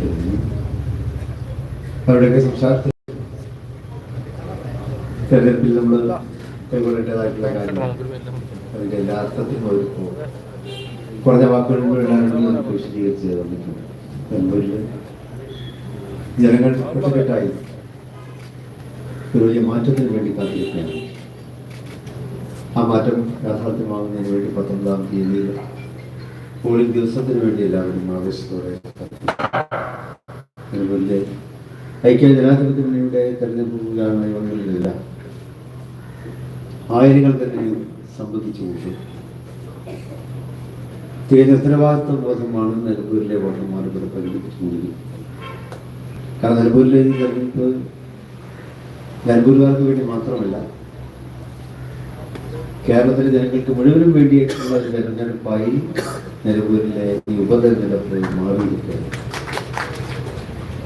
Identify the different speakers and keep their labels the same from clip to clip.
Speaker 1: പങ്കെടുത്തിരുന്നു അവരുടെയൊക്കെ സംസാരത്തിൽ തെരഞ്ഞെടുപ്പിൽ നമ്മൾ കൈകൊള്ളേണ്ടതായിട്ടുള്ള കാര്യങ്ങൾ. അതിന്റെ എല്ലാ അർത്ഥത്തിലും ഒരു കുറഞ്ഞ വാക്കുകൾ നമുക്ക് വിശദീകരിച്ച് തന്നിട്ടുണ്ട് ജനങ്ങൾ ഒറ്റക്കെട്ടായി ഒരു വലിയ മാറ്റത്തിന് വേണ്ടി കാത്തിരിക്കുകയാണ്. ആ മാറ്റം യാഥാർത്ഥ്യമാകുന്നതിന് വേണ്ടി പത്തൊമ്പതാം തീയതിയിൽ പോളിംഗ് ദിവസത്തിന് വേണ്ടി എല്ലാവരും ആവേശത്തോടെ ഐക്യ ജനാധിപത്യ മുന്നണിയുടെ തെരഞ്ഞെടുപ്പ് പ്രചാരണ യോഗങ്ങളിലെല്ലാം ആയിരങ്ങൾ തന്നെ സംബന്ധിച്ചുകൊണ്ട് തികഞ്ഞ ഉത്തരവാദിത്വ ബോധമാണ് നിലമ്പൂരിലെ വോട്ടർമാർ ഇവിടെ പ്രകടിപ്പിച്ചുകൊണ്ടിരിക്കുന്നത് കാരണം നിലമ്പൂരിലെ തെരഞ്ഞെടുപ്പ് നിലമ്പൂരുകാർക്ക് വേണ്ടി മാത്രമല്ല കേരളത്തിലെ ജനങ്ങൾക്ക് മുഴുവനും വേണ്ടിയിട്ടുള്ള ഒരു തെരഞ്ഞെടുപ്പായി നിലമ്പൂരിലെ ഈ ഉപതെരഞ്ഞെടുപ്പ് മാറിയിരിക്കുകയാണ്.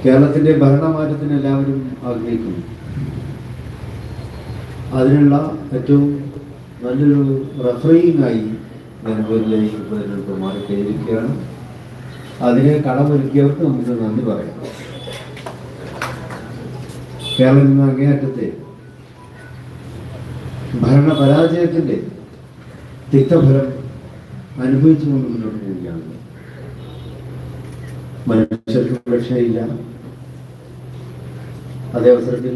Speaker 1: കേരളത്തിന്റെ ഭരണമാറ്റത്തിന് എല്ലാവരും ആഗ്രഹിക്കുന്നു. അതിനുള്ള ഏറ്റവും നല്ലൊരു റഫറിങ്ങായി നിലമ്പൂരിലെ ഉപതെരഞ്ഞെടുപ്പ് മാറിക്കഴിഞ്ഞിരിക്കുകയാണ്. അതിനെ കടമൊരുക്കിയവർക്ക് നമുക്ക് നന്ദി പറയാം. കേരളം ഇന്ന് അങ്ങേയറ്റത്തെ ഭരണ പരാജയത്തിന്റെ തിക്തഫലം അനുഭവിച്ചുകൊണ്ട് മുന്നോട്ട് പോവുകയാണ്. മനുഷ്യർക്ക് രക്ഷയില്ല അതേ അവസരത്തിൽ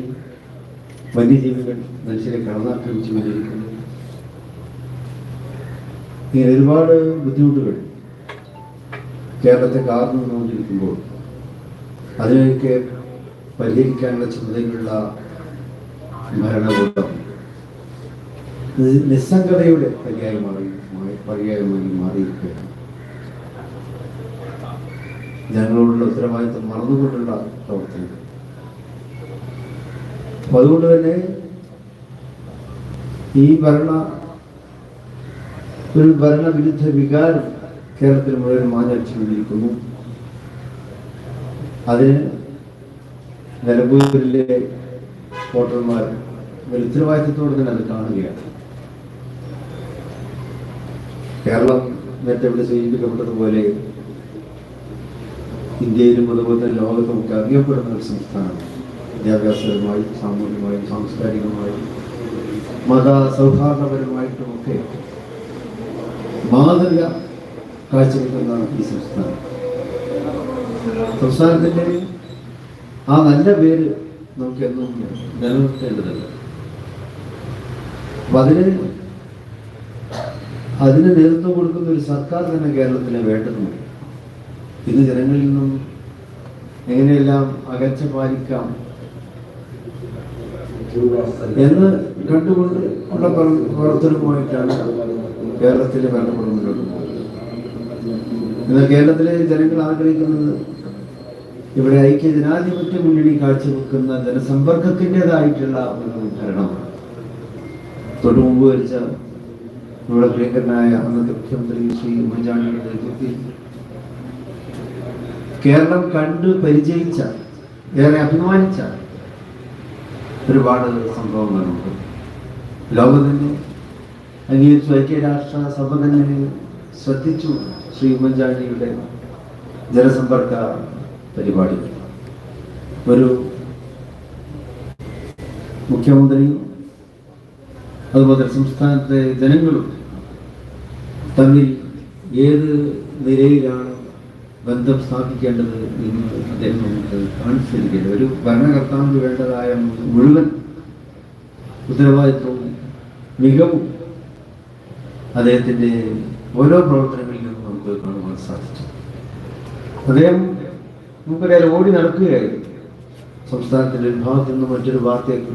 Speaker 1: വന്യജീവികൾ മനുഷ്യരെ കടന്നാക്രമിച്ചു കൊണ്ടിരിക്കുന്നു ഇങ്ങനെ ഒരുപാട് ബുദ്ധിമുട്ടുകൾ കേരളത്തെ കാർന്നു നിന്നുകൊണ്ടിരിക്കുമ്പോൾ അതിനൊക്കെ പരിഹരിക്കാനുള്ള ചുമതലയുള്ള ഭരണകൂടം നിസ്സംഗതയുടെ പര്യായമായി മാറി- പര്യായമായി മാറിയിരിക്കുകയാണ്. ജനങ്ങളോടുള്ള ഉത്തരവാദിത്വം മറന്നുകൊണ്ടുള്ള പ്രവർത്തനം അപ്പൊ അതുകൊണ്ട് തന്നെ ഈ ഭരണ ഒരു ഭരണവിരുദ്ധ വികാരം കേരളത്തിൽ മുഴുവൻ മാഞ്ഞടിച്ചുകൊണ്ടിരിക്കുന്നു. അതിന് നിലമ്പൂരിലെ വോട്ടർമാർ ഒരു ഉത്തരവാദിത്തത്തോടെ തന്നെ അത് കാണുകയാണ്. കേരളം നേരത്തെ ഇവിടെ സൂചിപ്പിക്കപ്പെട്ടതുപോലെ ഇന്ത്യയിലും അതുപോലെ തന്നെ ലോകത്തും ഒക്കെ അറിയപ്പെടുന്ന ഒരു സംസ്ഥാനമാണ്. വിദ്യാഭ്യാസപരമായി സാമൂഹികമായും സാംസ്കാരികമായും മത സൗഹാർദ്ദപരമായിട്ടുമൊക്കെ മാതൃക കാഴ്ചവെക്കുന്ന ഈ സംസ്ഥാനം. സംസ്ഥാനത്തിന്റെ ആ നല്ല പേര് നമുക്ക് എന്നും നിലനിർത്തേണ്ടതല്ല അപ്പൊ അതിന് അതിന് നേതൃത്വം കൊടുക്കുന്ന ഒരു സർക്കാർ തന്നെ കേരളത്തിന് വേണ്ടതുണ്ട്. ഇന്ന് ജനങ്ങളിൽ നിന്നും എങ്ങനെയെല്ലാം അകച്ച പാലിക്കാം എന്ന് കണ്ടുകൊണ്ട് ഉള്ള പ്രവ- പ്രവർത്തനവുമായിട്ടാണ് കേരളത്തിലെ ഭരണകൂടം മുന്നോട്ട് പോകുന്നത് എന്നാൽ കേരളത്തിലെ ജനങ്ങൾ ആഗ്രഹിക്കുന്നത് ഇവിടെ ഐക്യ ജനാധിപത്യ മുന്നണി കാഴ്ചവെക്കുന്ന ജനസമ്പർക്കത്തിന്റെതായിട്ടുള്ള ഒരു ഭരണമാണ്. തൊട്ടു മുമ്പ് ഭരിച്ച നമ്മുടെ പ്രിയങ്കരനായ അന്നത്തെ മുഖ്യമന്ത്രി ശ്രീ ഉമ്മൻചാണ്ടിയുടെ നേതൃത്വത്തിൽ കേരളം കണ്ട് പരിചയിച്ച ഏറെ അഭിമാനിച്ച ഒരുപാട് സംഭവങ്ങളുണ്ട് ലോകം തന്നെ അംഗീകരിച്ചു ഐക്യരാഷ്ട്ര സഭ തന്നെ ശ്രദ്ധിച്ചു ശ്രീ ഉമ്മൻചാണ്ടിയുടെ ജനസമ്പർക്ക പരിപാടി. ഒരു മുഖ്യമന്ത്രിയും അതുപോലെ സംസ്ഥാനത്തെ ജനങ്ങളും തമ്മിൽ ഏത് നിലയിലാണ് ബന്ധം സ്ഥാപിക്കേണ്ടത് എന്ന് അദ്ദേഹം നമുക്ക് കാണിച്ചു തരികയാണ് ഒരു ഭരണകർത്താവിന് വേണ്ടതായ മുഴുവൻ ഉത്തരവാദിത്വവും മികവും അദ്ദേഹത്തിന്റെ ഓരോ പ്രവർത്തനങ്ങളിൽ നിന്നും നമുക്ക് കാണുവാൻ സാധിച്ചു. അദ്ദേഹം നമുക്കറിയാം ഓടി നടക്കുകയായിരുന്നു. സംസ്ഥാനത്തിന്റെ ഒരു ഭാഗത്തു നിന്ന് മറ്റൊരു ഭാഗത്തേക്ക്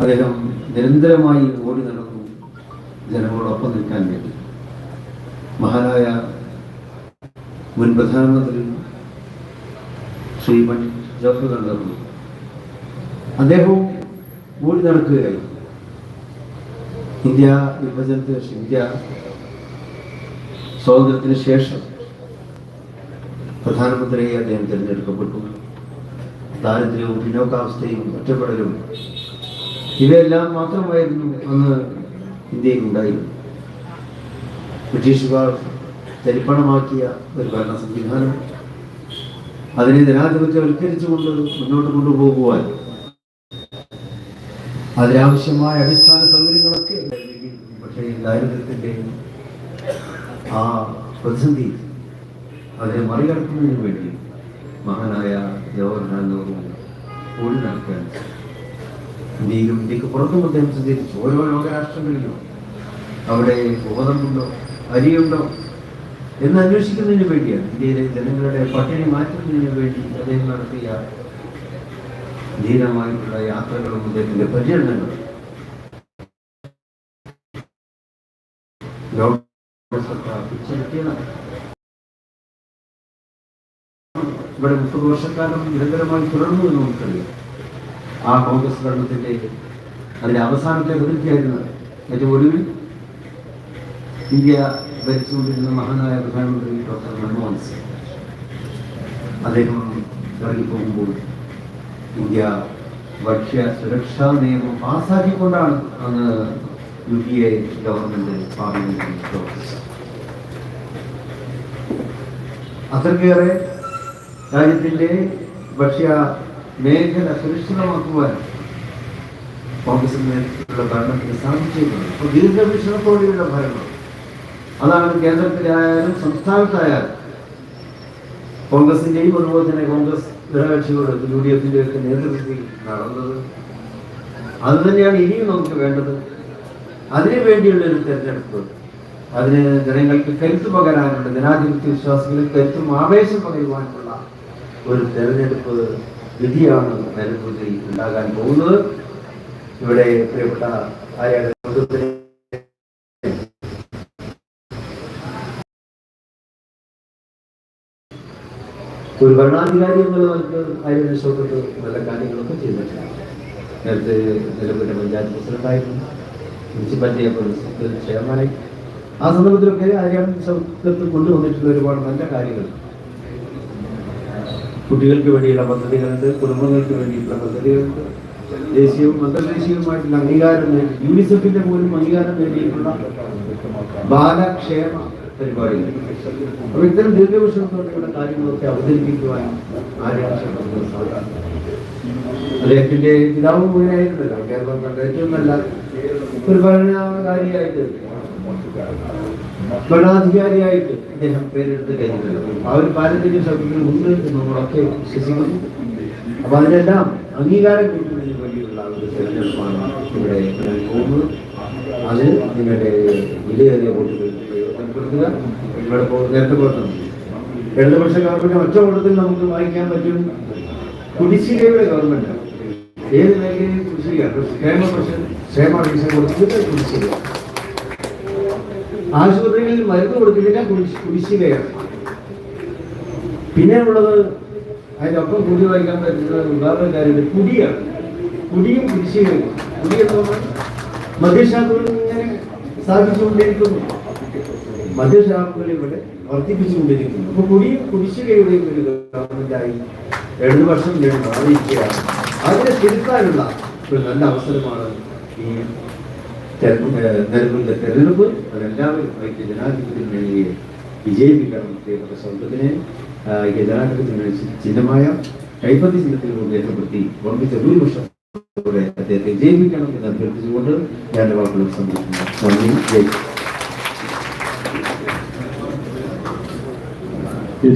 Speaker 1: അദ്ദേഹം നിരന്തരമായി ഓടി നടക്കും ജനങ്ങളോടൊപ്പം നിൽക്കാൻ വേണ്ടി. മഹാനായ മുൻ പ്രധാനമന്ത്രി ശ്രീ പണ്ഡിറ്റ് ജവഹർലാൽ നെഹ്റു അദ്ദേഹവും ഓടി നടക്കുകയായിരുന്നു. ഇന്ത്യ വിഭജനത്തിന് ശേഷം ഇന്ത്യ സ്വാതന്ത്ര്യത്തിന് ശേഷം പ്രധാനമന്ത്രിയായി അദ്ദേഹം തിരഞ്ഞെടുക്കപ്പെട്ടു. ദാരിദ്ര്യവും പിന്നോക്കാവസ്ഥയും ഒറ്റപ്പെടലും ഇവയെല്ലാം മാത്രമായിരുന്നു അന്ന് ഇന്ത്യയിൽ ഉണ്ടായിരുന്നു. ബ്രിട്ടീഷുകാർ തരിപ്പണമാക്കിയ ഒരു ഭരണ സംവിധാനം അതിനെ ജനാധിപത്യവൽക്കരിച്ചുകൊണ്ട് മുന്നോട്ട് കൊണ്ടുപോകുവാൻ അതിനാവശ്യമായ അടിസ്ഥാന സൗകര്യങ്ങളൊക്കെ. പക്ഷേ ദാരിദ്ര്യത്തിന്റെ ആ പ്രതിസന്ധി അതിനെ മറികടക്കുന്നതിന് വേണ്ടി മഹാനായ ജവഹർലാൽ നെഹ്റു ഓടി നടക്കാൻ ഇന്ത്യയിലും ഇന്ത്യയ്ക്ക് പുറത്തും അദ്ദേഹം സഞ്ചരിച്ചു. ഓരോ ലോകരാഷ്ട്രങ്ങളിലും അവിടെ ബോധമുണ്ടോ? അരിയുണ്ടോ? എന്ന് അന്വേഷിക്കുന്നതിന് വേണ്ടിയാണ്. ഇന്ത്യയിലെ ജനങ്ങളുടെ പട്ടിണി മാറ്റുന്നതിന് വേണ്ടി അദ്ദേഹം നടത്തിയ ധീരമായിട്ടുള്ള യാത്രകളും അദ്ദേഹത്തിന്റെ പര്യടനങ്ങളും ഇവിടെ മുപ്പത് വർഷക്കാലം നിരന്തരമായി തുടർന്നു എന്ന് നമുക്കറിയാം. ആ കോൺഗ്രസ് ഭരണത്തിന്റെ അതിന്റെ അവസാനത്തെ പ്രതിനിധിയായിരുന്നത് ഏറ്റവും ഒടുവിൽ ഇന്ത്യ ഭരിച്ചുകൊണ്ടിരുന്ന മഹാനായ പ്രധാനമന്ത്രി ഡോക്ടർ മൻമോഹൻ സിംഗ്. അദ്ദേഹം ഇറങ്ങിപ്പോകുമ്പോൾ ഇന്ത്യ ഭക്ഷ്യ സുരക്ഷാ നിയമം പാസ്സാക്കിക്കൊണ്ടാണ് അന്ന് യു പി എ ഗവൺമെന്റ് പാർലമെന്റിൽ പ്രവർത്തിച്ചത്. അത്രയേറെ രാജ്യത്തിന്റെ ഭക്ഷ്യ മേഖല സുരക്ഷിതമാക്കുവാൻ കോൺഗ്രസിന്റെ ഭരണത്തിന് സാധിച്ചിട്ടുണ്ട്. അപ്പോൾ ദീർഘവീക്ഷണത്തോടെയുള്ള ഭരണം. അതാണ് കേന്ദ്രത്തിലായാലും സംസ്ഥാനത്തായാലും കോൺഗ്രസിന്റെയും അതുപോലെ തന്നെ കോൺഗ്രസ് ഘടകകക്ഷികളുടെ യു ഡി എഫിന്റെ ഒക്കെ നേതൃത്വത്തിൽ നടന്നത്. അത് തന്നെയാണ് ഇനിയും നമുക്ക് വേണ്ടത്. അതിനു വേണ്ടിയുള്ള ഒരു തെരഞ്ഞെടുപ്പ്. അതിന് ജനങ്ങൾക്ക് കരുത്ത് പകരാനുള്ള ജനാധിപത്യ വിശ്വാസികളിൽ കരുത്തും ആവേശം പകരുവാനുള്ള ഒരു തെരഞ്ഞെടുപ്പ് വിധിയാണ് നരേന്ദ്രമോദി ഉണ്ടാകാൻ പോകുന്നത്. ഇവിടെ പ്രിയപ്പെട്ട ആര്യാടെ ഒരു ഭരണാധികാരി എന്നുള്ള നിലയ്ക്ക് ആര്യ ഷോക്കത്ത് നല്ല കാര്യങ്ങളൊക്കെ ചെയ്തിട്ടുണ്ട് നേരത്തെ നിലവിലെ പഞ്ചായത്ത് പ്രസിഡന്റായിരുന്നു മുനിസിപ്പാലിറ്റി അപ്പോൾ ചെയർമാനായി. ആ സന്ദർഭത്തിലൊക്കെ ആര്യ ഷോക്കത്ത് കൊണ്ടുവന്നിട്ടുള്ള ഒരുപാട് നല്ല കാര്യങ്ങൾ. കുട്ടികൾക്ക് വേണ്ടിയുള്ള പദ്ധതികളുണ്ട് കുടുംബങ്ങൾക്ക് വേണ്ടിയിട്ടുള്ള പദ്ധതികളുണ്ട്. ദേശീയവും അന്തർദേശീയവുമായിട്ടുള്ള അംഗീകാരം നേടി യൂണിസെഫിന്റെ പോലും അംഗീകാരം നേടിയിട്ടുള്ള ബാലക്ഷേമ പരിപാടികൾ അപ്പൊ ഇത്തരം ദീർഘവീക്ഷണത്തോടെയുള്ള കാര്യങ്ങളൊക്കെ അവതരിപ്പിക്കുവാൻ ആര്യാശം സാധിക്കും അദ്ദേഹത്തിന്റെ പിതാവ് മുഴുവനായിരുന്നല്ലോ കേരളം കണ്ട ഏറ്റവും നല്ല ഒരു ഭരണകാരിയായിട്ട് ഭരണാധികാരിയായിട്ട് അദ്ദേഹം പേരെടുത്ത് കഴിഞ്ഞിട്ടുണ്ട്. ആ ഒരു പാരമ്പര്യം ശബ്ദത്തിൽ ഉണ്ട് എന്ന് നമ്മളൊക്കെ വിശ്വസിക്കുന്നു. അപ്പൊ അതിനെല്ലാം അംഗീകാരം കിട്ടുന്നതിന് വേണ്ടിയുള്ള ഒരു തെരഞ്ഞെടുപ്പാണ് ഇവിടെ പോകുന്നത് അത് നിങ്ങളുടെ വിലയേറിയ വോട്ടുകൾ പ്രയോജനപ്പെടുത്തുക ഇവിടെ നേരത്തെ പറഞ്ഞു ഇടതുപക്ഷ ഗവൺമെന്റ് ഒറ്റ കൂട്ടത്തിൽ നമുക്ക് വായിക്കാൻ പറ്റും. കുടിശ്ശികയുടെ ഗവൺമെന്റ് ഏത് മേഖലയിൽ കുടിശ്ശിക. ക്ഷേമ കുടിശ്ശിക. ആശുപത്രികളിൽ മരുന്ന് കൊടുക്കുന്നില്ല കുടിശ്- കുടിശ്ശികയാണ്. പിന്നെ ഉള്ളത് അതിനൊപ്പം കുടി വായിക്കാൻ പറ്റുന്ന വേറെ കാര്യമുണ്ട്. കുടിയാണ്. കുടിയും കുടിശ്ശികയും കുടി എന്ന് പറഞ്ഞാൽ മദ്യഷാപ്പുകൾ ഇങ്ങനെ സ്ഥാപിച്ചുകൊണ്ടിരിക്കുന്നു. മദ്യഷാപ്പുകൾ ഇവിടെ വർദ്ധിപ്പിച്ചുകൊണ്ടിരിക്കുന്നു. അപ്പൊ കുടിയ കുടിശ്ശികയുടെയും ഒരു ഗവൺമെന്റായി രണ്ടു വർഷം ഞാൻ മാറിയിരിക്കുകയാണ്. അതിനെ തിരുത്താനുള്ള ഒരു നല്ല അവസരമാണ് ഈ നിലവിലെ തെരഞ്ഞെടുപ്പ്. അതെല്ലാവരും ഐക്യ ജനാധിപത്യം വേണ്ടി വിജയിപ്പിക്കണം പ്രിയപ്പെട്ട സ്വന്തത്തിനെ ജനാധിപത്യത്തിന് ചിഹ്നമായ കൈപ്പത്തി ചിഹ്നത്തിലൂടെ രേഖപ്പെടുത്തി ഓർമ്മിച്ച ഭൂരിപക്ഷം അദ്ദേഹത്തെ വിജയിപ്പിക്കണം എന്ന് അഭ്യർത്ഥിച്ചുകൊണ്ട് ഞാൻ വാക്കുകൾ സംബന്ധിക്കുന്നു നന്ദി. ജയ്
Speaker 2: ഈ